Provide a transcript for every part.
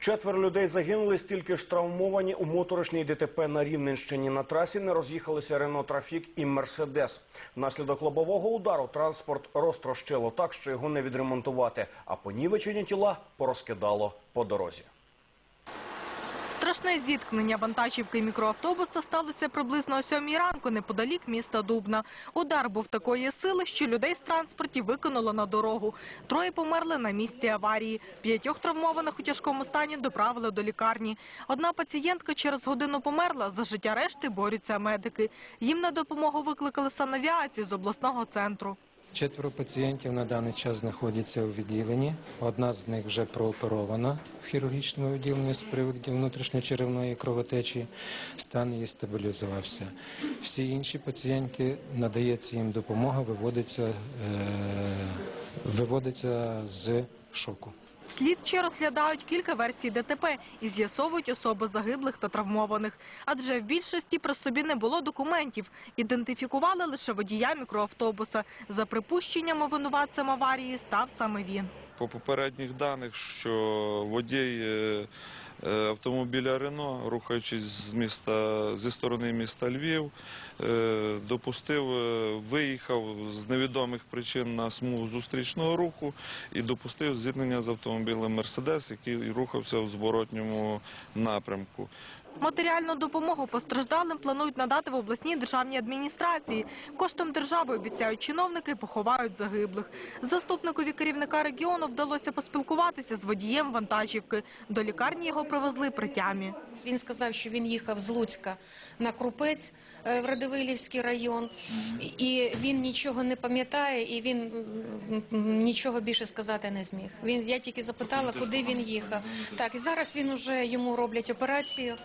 Четверо людей загинули, стільки ж травмовані у моторошній ДТП на Рівненщині. На трасі не роз'їхалися Рено Трафік і Мерседес. Внаслідок лобового удару транспорт розтрощило так, що його не відремонтувати, а понівечені тіла порозкидало по дорозі. Страшне зіткнення вантажівки і мікроавтобуса сталося приблизно о сьомій ранку неподалік міста Дубна. Удар був такої сили, що людей з транспортів викинуло на дорогу. Троє померли на місці аварії. П'ятьох травмованих у тяжкому стані доправили до лікарні. Одна пацієнтка через годину померла. За життя решти борються медики. Їм на допомогу викликали санавіацію з обласного центру. Четверо пацієнтів на даний час знаходяться у відділенні. Одна з них вже прооперована в хірургічному відділенні з приводу внутрішньочеревної кровотечі. Стан її стабілізувався. Всі інші пацієнти надається їм допомога, виводиться, е, виводиться з шоку. Слідчі розглядають кілька версій ДТП і з'ясовують особи загиблих та травмованих. Адже в більшості при собі не було документів. Ідентифікували лише водія мікроавтобуса. За припущеннями винуватцем аварії став саме він. По попередніх даних, що водій е, автомобіля Рено, рухаючись з міста зі сторони міста Львів, е, допустив, е, виїхав з невідомих причин на смугу зустрічного руху і допустив зіткнення з автомобілем Мерседес, який рухався в зворотньому напрямку. Матеріальну допомогу постраждалим планують надати в обласній державній адміністрації. Коштом держави обіцяють чиновники поховають загиблих. Заступникові керівника регіону вдалося поспілкуватися з водієм вантажівки. До лікарні його привезли при тямі. Він сказав, що він їхав з Луцька на Крупець е, в Радивилівський район, і він нічого не пам'ятає, і він нічого більше сказати не зміг. Він я тільки запитала, куди він їхав. Так, і зараз він уже йому роблять операцію,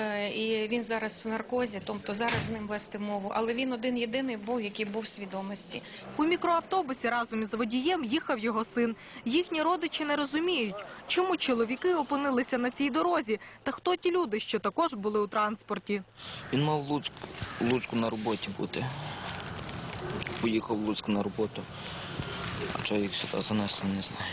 е, і він зараз в наркозі, тобто зараз з ним вести мову. Але він один єдиний був, який був в свідомості. У мікроавтобусі разом із водієм їхав його син. Їхні родичі не розуміють, чому чоловіки опинилися на цій дорозі та хто ті люди, що також були у транспорті. Він мав в Луцьку, Луцьку на роботі бути. Поїхав в Луцьк на роботу. А чого їх сюди занесло, не знаю.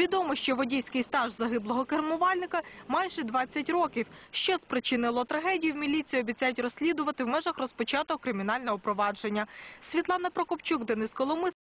Відомо, що водійський стаж загиблого кермувальника майже 20 років. Що спричинило трагедію, в міліції обіцяють розслідувати в межах розпочатого кримінального провадження. Світлана Прокопчук, Денис Коломис.